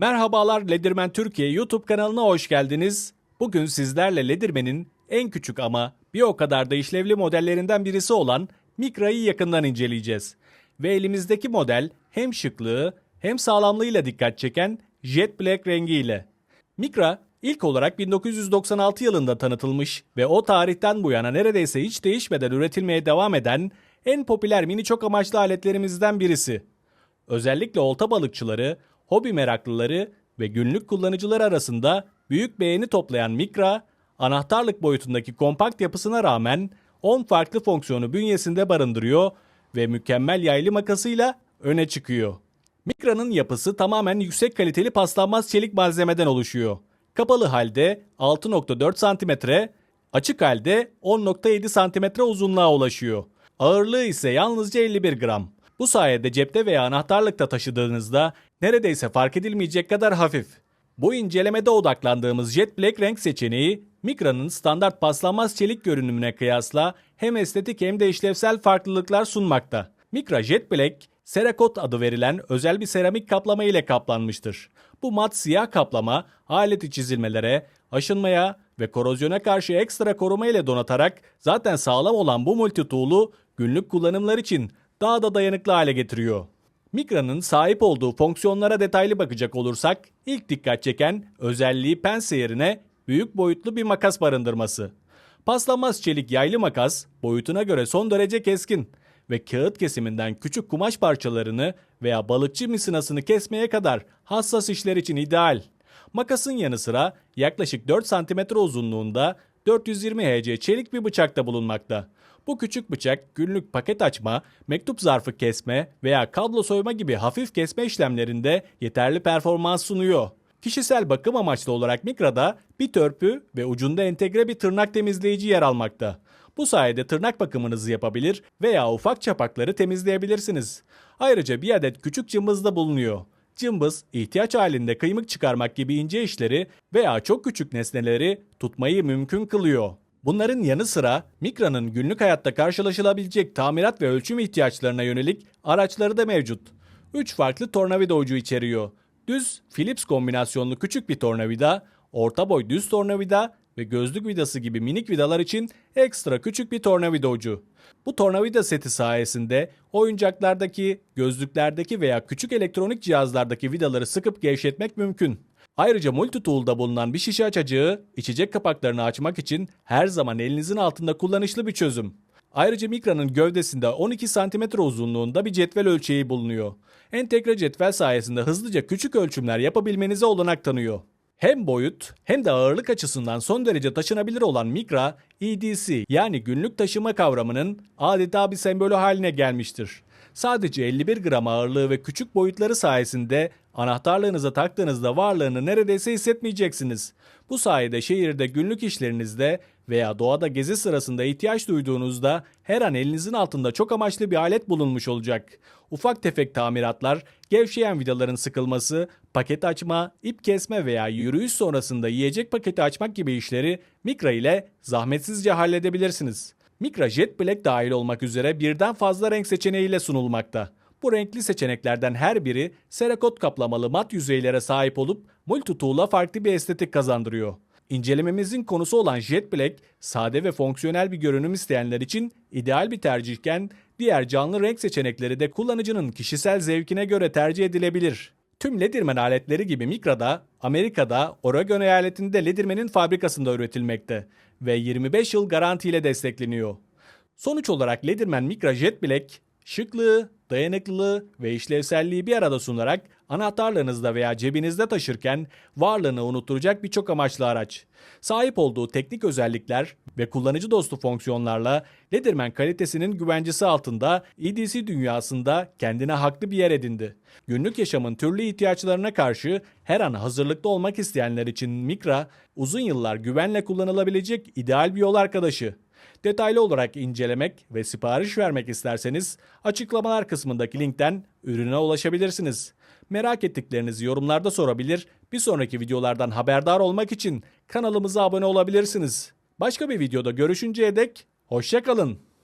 Merhabalar Ledirmen Türkiye YouTube kanalına hoş geldiniz. Bugün sizlerle Ledirmen'in en küçük ama bir o kadar da işlevli modellerinden birisi olan Mikra'yı yakından inceleyeceğiz. Ve elimizdeki model hem şıklığı hem sağlamlığıyla dikkat çeken Jet Black rengiyle. Mikra ilk olarak 1996 yılında tanıtılmış ve o tarihten bu yana neredeyse hiç değişmeden üretilmeye devam eden en popüler mini çok amaçlı aletlerimizden birisi. Özellikle olta balıkçıları, hobi meraklıları ve günlük kullanıcılar arasında büyük beğeni toplayan Mikra, anahtarlık boyutundaki kompakt yapısına rağmen 10 farklı fonksiyonu bünyesinde barındırıyor ve mükemmel yaylı makasıyla öne çıkıyor. Mikra'nın yapısı tamamen yüksek kaliteli paslanmaz çelik malzemeden oluşuyor. Kapalı halde 6.4 cm, açık halde 10.7 cm uzunluğa ulaşıyor. Ağırlığı ise yalnızca 51 gram. Bu sayede cepte veya anahtarlıkta taşıdığınızda neredeyse fark edilmeyecek kadar hafif. Bu incelemede odaklandığımız Jet Black renk seçeneği, Mikra'nın standart paslanmaz çelik görünümüne kıyasla hem estetik hem de işlevsel farklılıklar sunmakta. Mikra Jet Black, Cerakot adı verilen özel bir seramik kaplama ile kaplanmıştır. Bu mat siyah kaplama, aleti çizilmelere, aşınmaya ve korozyona karşı ekstra koruma ile donatarak zaten sağlam olan bu multitool'u günlük kullanımlar için daha da dayanıklı hale getiriyor. Mikra'nın sahip olduğu fonksiyonlara detaylı bakacak olursak ilk dikkat çeken özelliği pense yerine büyük boyutlu bir makas barındırması. Paslanmaz çelik yaylı makas boyutuna göre son derece keskin ve kağıt kesiminden küçük kumaş parçalarını veya balıkçı misinasını kesmeye kadar hassas işler için ideal. Makasın yanı sıra yaklaşık 4 cm uzunluğunda 420 hc çelik bir bıçak da bulunmakta. Bu küçük bıçak günlük paket açma, mektup zarfı kesme veya kablo soyma gibi hafif kesme işlemlerinde yeterli performans sunuyor. Kişisel bakım amaçlı olarak Mikra'da bir törpü ve ucunda entegre bir tırnak temizleyici yer almakta. Bu sayede tırnak bakımınızı yapabilir veya ufak çapakları temizleyebilirsiniz. Ayrıca bir adet küçük cımbız da bulunuyor. Cımbız, ihtiyaç halinde kıymık çıkarmak gibi ince işleri veya çok küçük nesneleri tutmayı mümkün kılıyor. Bunların yanı sıra Mikra'nın günlük hayatta karşılaşılabilecek tamirat ve ölçüm ihtiyaçlarına yönelik araçları da mevcut. 3 farklı tornavida ucu içeriyor. Düz Phillips kombinasyonlu küçük bir tornavida, orta boy düz tornavida ve gözlük vidası gibi minik vidalar için ekstra küçük bir tornavida ucu. Bu tornavida seti sayesinde oyuncaklardaki, gözlüklerdeki veya küçük elektronik cihazlardaki vidaları sıkıp gevşetmek mümkün. Ayrıca multitool'da bulunan bir şişe açacağı, içecek kapaklarını açmak için her zaman elinizin altında kullanışlı bir çözüm. Ayrıca Mikra'nın gövdesinde 12 cm uzunluğunda bir cetvel ölçeği bulunuyor. Entegre cetvel sayesinde hızlıca küçük ölçümler yapabilmenize olanak tanıyor. Hem boyut hem de ağırlık açısından son derece taşınabilir olan Mikra, EDC yani günlük taşıma kavramının adeta bir sembolü haline gelmiştir. Sadece 51 gram ağırlığı ve küçük boyutları sayesinde anahtarlığınıza taktığınızda varlığını neredeyse hissetmeyeceksiniz. Bu sayede şehirde günlük işlerinizde veya doğada gezi sırasında ihtiyaç duyduğunuzda her an elinizin altında çok amaçlı bir alet bulunmuş olacak. Ufak tefek tamiratlar, gevşeyen vidaların sıkılması, paket açma, ip kesme veya yürüyüş sonrasında yiyecek paketi açmak gibi işleri Mikra ile zahmetsizce halledebilirsiniz. Mikra Jet Black dahil olmak üzere birden fazla renk seçeneğiyle sunulmakta. Bu renkli seçeneklerden her biri serakot kaplamalı mat yüzeylere sahip olup multitool'a farklı bir estetik kazandırıyor. İncelememizin konusu olan Jet Black, sade ve fonksiyonel bir görünüm isteyenler için ideal bir tercihken diğer canlı renk seçenekleri de kullanıcının kişisel zevkine göre tercih edilebilir. Tüm Ledirmen aletleri gibi Mikra'da, Amerika'da, Oregon eyaletinde Ledirmen'in fabrikasında üretilmekte ve 25 yıl garantiyle destekleniyor. Sonuç olarak Ledirmen Mikra Jet Black, şıklığı, dayanıklılığı ve işlevselliği bir arada sunarak anahtarlarınızda veya cebinizde taşırken varlığını unutturacak birçok amaçlı araç. Sahip olduğu teknik özellikler ve kullanıcı dostu fonksiyonlarla Leatherman kalitesinin güvencesi altında EDC dünyasında kendine haklı bir yer edindi. Günlük yaşamın türlü ihtiyaçlarına karşı her an hazırlıklı olmak isteyenler için Mikra, uzun yıllar güvenle kullanılabilecek ideal bir yol arkadaşı. Detaylı olarak incelemek ve sipariş vermek isterseniz açıklamalar kısmındaki linkten ürüne ulaşabilirsiniz. Merak ettiklerinizi yorumlarda sorabilir, bir sonraki videolardan haberdar olmak için kanalımıza abone olabilirsiniz. Başka bir videoda görüşünceye dek hoşçakalın.